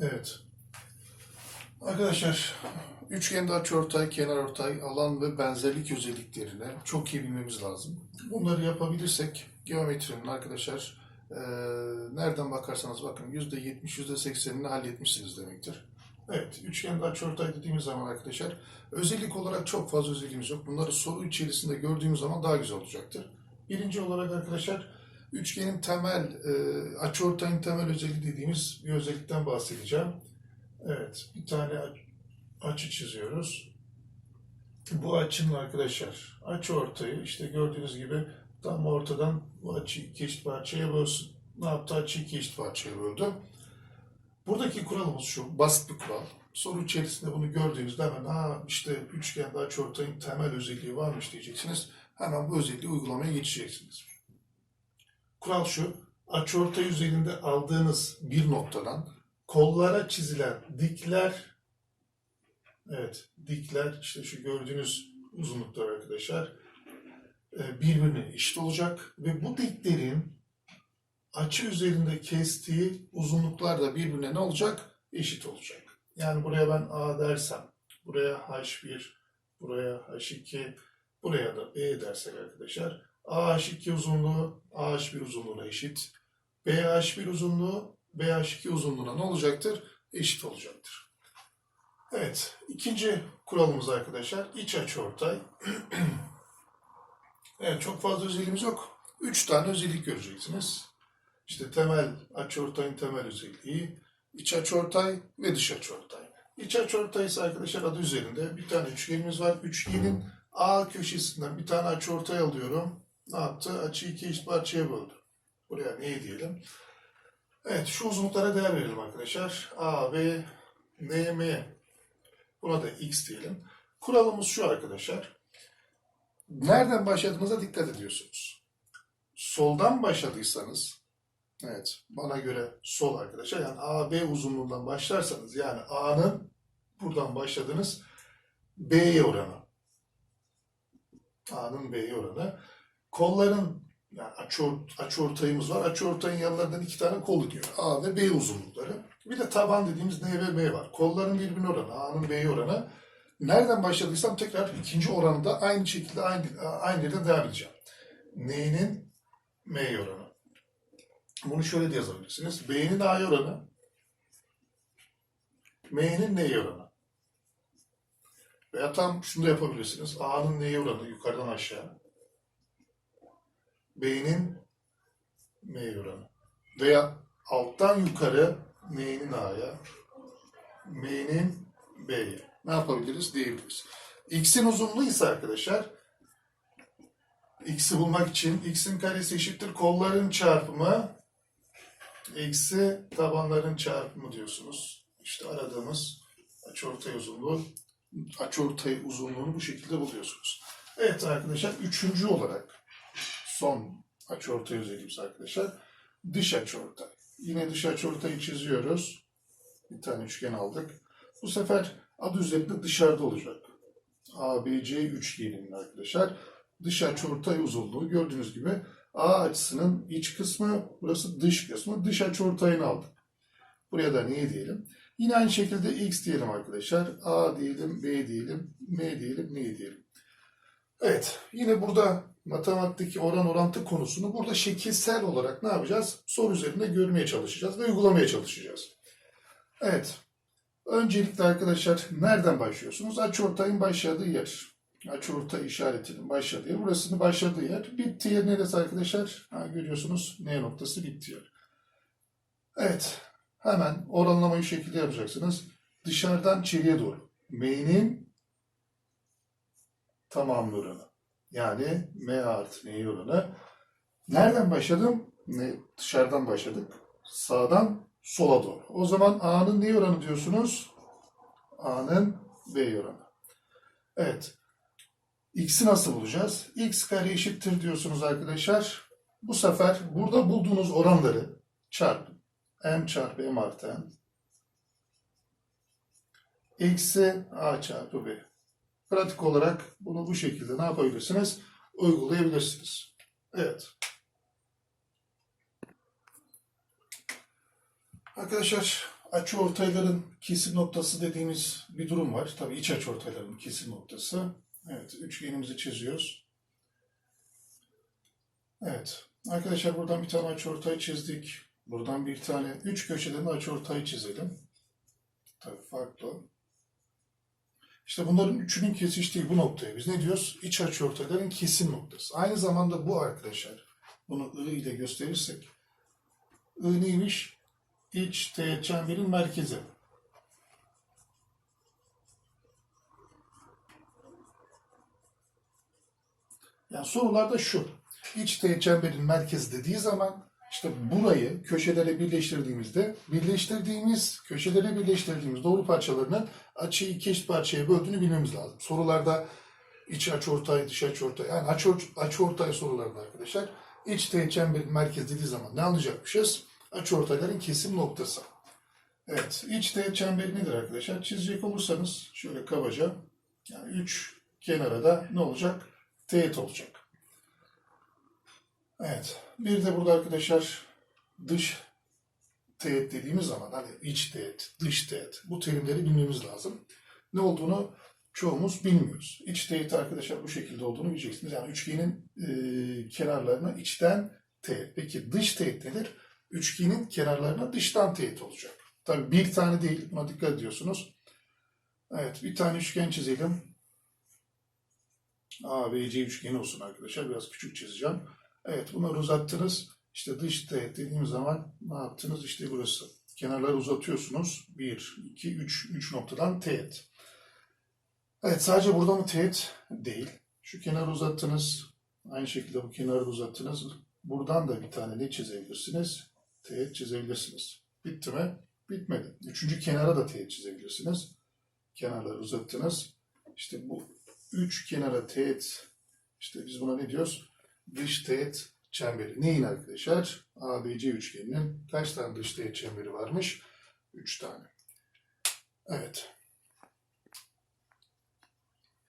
Evet. Arkadaşlar, üçgende açıortay, kenarortay, alan ve benzerlik özelliklerini çok iyi bilmemiz lazım. Bunları yapabilirsek geometrinin arkadaşlar eee, nereden bakarsanız bakın %70, %80'ini halletmişsiniz demektir. Evet, üçgende açıortay dediğimiz zaman arkadaşlar özellik olarak çok fazla özelliğimiz yok. Bunları soru içerisinde gördüğümüz zaman daha güzel olacaktır. Birinci olarak arkadaşlar üçgenin temel, e, açıortayın temel özelliği dediğimiz bir özellikten bahsedeceğim. Evet, bir tane aç- açı çiziyoruz. Bu açının arkadaşlar açı ortayı işte gördüğünüz gibi tam ortadan bu açıyı iki eşit parçaya bölsün. Ne yaptı? Açıyı iki eşit parçaya böldü. Buradaki kuralımız şu, basit bir kural. Soru içerisinde bunu gördüğünüzde hemen ha işte üçgende açıortayın temel özelliği varmış diyeceksiniz. Hemen bu özelliği uygulamaya geçeceksiniz. Kural şu, açıortay üzerinde aldığınız bir noktadan kollara çizilen dikler, evet dikler işte şu gördüğünüz uzunluklar arkadaşlar e, birbirine eşit olacak ve bu diklerin açı üzerinde kestiği uzunluklar da birbirine ne olacak? Eşit olacak. Yani buraya ben A dersem, buraya H1, buraya H2, buraya da B dersek arkadaşlar, AH2 uzunluğu AH1 uzunluğuna eşit. BH1 uzunluğu BH2 uzunluğuna ne olacaktır? Eşit olacaktır. Evet, ikinci kuralımız arkadaşlar iç açıortay. evet, çok fazla özelliğimiz yok. Üç tane özellik göreceksiniz. İşte temel açıortayın temel özelliği, iç açıortay ve dış açıortay. İç açıortay ise arkadaşlar adı üzerinde bir tane üçgenimiz var. Üçgenin A köşesinden bir tane açıortay alıyorum. Ne yaptı? Açıyı iki eşit parçaya böldü. Buraya ne diyelim? Evet, şu uzunluklara değer verelim arkadaşlar. A, B, N, M. Buna da X diyelim. Kuralımız şu arkadaşlar. Nereden başladığınıza dikkat ediyorsunuz. Soldan başladıysanız, evet bana göre sol arkadaşlar, yani A, B uzunluğundan başlarsanız, yani A'nın buradan başladığınız B'ye oranı. A'nın B'ye oranı. Kolların yani açıort, açıortayımız var. Açıortayın yanlarından iki tane kol gidiyor. A ve B uzunlukları. Bir de taban dediğimiz N ve M var. Kolların birbirine oranı, A'nın B'ye oranı. Nereden başladıysam tekrar ikinci oranında aynı şekilde aynı, aynı yerden devam edeceğim. N'nin M'ye oranı. Bunu şöyle de yazabilirsiniz. B'nin A'ya oranı. M'nin N'ye oranı. Veya tam şunu da yapabilirsiniz. A'nın N'ye oranı yukarıdan aşağı. B'nin M'ye oranı. Veya alttan yukarı M'nin A'ya, M'nin B'ye. Ne yapabiliriz diyebiliriz. X'in uzunluğu ise arkadaşlar X'i bulmak için X'in karesi eşittir kolların çarpımı eksi tabanların çarpımı diyorsunuz. İşte aradığımız açıortay uzunluğu açıortay uzunluğunu bu şekilde buluyorsunuz. Evet arkadaşlar üçüncü olarak son açıortay özelliğimiz arkadaşlar. Dış açıortay. Yine dış açıortayı çiziyoruz. Bir tane üçgen aldık. Bu sefer adı üzerinde dışarıda olacak. ABC üçgeninin arkadaşlar. Dış açıortay uzunluğu gördüğünüz gibi A açısının iç kısmı, burası dış kısmı. Dış açıortayını aldık. Buraya da ne diyelim? Yine aynı şekilde X diyelim arkadaşlar. A diyelim, B diyelim, M diyelim, N diyelim. Evet, yine burada matematikteki oran orantı konusunu burada şekilsel olarak ne yapacağız? Soru üzerinde görmeye çalışacağız ve uygulamaya çalışacağız. Evet, öncelikle arkadaşlar nereden başlıyorsunuz? Açıortayın başladığı yer. Açıortay işaretinin başladığı yer. Burasının başladığı yer. Bittiği yer neresi arkadaşlar? Ha, görüyorsunuz N noktası bitti yer. Evet, hemen oranlamayı şekilde yapacaksınız. Dışarıdan içeriye doğru. M'nin tamamı oranı. Yani M artı N oranı. Nereden başladım? Ne, dışarıdan başladık. Sağdan sola doğru. O zaman A'nın ne oranı diyorsunuz? A'nın B oranı. Evet. X'i nasıl bulacağız? X kare eşittir diyorsunuz arkadaşlar. Bu sefer burada bulduğunuz oranları çarpın. M çarpı M artı M. Eksi A çarpı B. Pratik olarak bunu bu şekilde ne yapabilirsiniz? Uygulayabilirsiniz. Evet. Arkadaşlar Açı ortayların kesim noktası dediğimiz bir durum var. Tabii iç açı ortayların kesim noktası. Evet, üçgenimizi çiziyoruz. Evet, arkadaşlar buradan bir tane açıortay çizdik. Buradan bir tane, üç köşeden de açıortay çizelim. Tabii farklı. İşte bunların üçünün kesiştiği bu noktaya biz ne diyoruz? İç açıortayların kesim noktası. Aynı zamanda bu arkadaşlar, bunu I ile gösterirsek, I neymiş? İç teğet çemberin merkezi. Yani sorularda şu. İç teğet çemberin merkezi dediği zaman işte burayı köşelere birleştirdiğimizde birleştirdiğimiz, köşelere birleştirdiğimiz doğru parçalarının açıyı iki eşit parçaya böldüğünü bilmemiz lazım. Sorularda iç açıortay, dış açıortay, yani açı, açıortay sorularında arkadaşlar iç teğet çemberin merkezi dediği zaman ne anlayacakmışız? Açıortayların kesim noktası. Evet, iç teğet çemberi nedir arkadaşlar? Çizecek olursanız şöyle kabaca yani üç kenara da ne olacak? Teğet olacak. Evet. Bir de burada arkadaşlar dış teğet dediğimiz zaman hani iç teğet, dış teğet bu terimleri bilmemiz lazım. Ne olduğunu çoğumuz bilmiyoruz. İç teğet arkadaşlar bu şekilde olduğunu bileceksiniz. Yani üçgenin e, kenarlarına içten teğet. Peki dış teğet nedir? Üçgenin kenarlarına dıştan teğet olacak. Tabii bir tane değil. Buna dikkat ediyorsunuz. Evet bir tane üçgen çizelim. ABC üçgeni olsun arkadaşlar. Biraz küçük çizeceğim. Evet bunları uzattınız. İşte dış teğet dediğimiz zaman ne yaptınız? İşte burası. Kenarları uzatıyorsunuz. 1, 2, 3. 3 noktadan teğet. Evet sadece burada mı teğet? Değil. Şu kenarı uzattınız. Aynı şekilde bu kenarı uzattınız. Buradan da bir tane ne çizebilirsiniz? Teğet çizebilirsiniz. Bitti mi? Bitmedi. Üçüncü kenara da teğet çizebilirsiniz. Kenarları uzattınız. İşte bu üç kenara teğet işte biz buna ne diyoruz? Dış teğet çemberi. Neyin arkadaşlar? ABC üçgeninin kaç tane dış teğet çemberi varmış? Üç tane. Evet.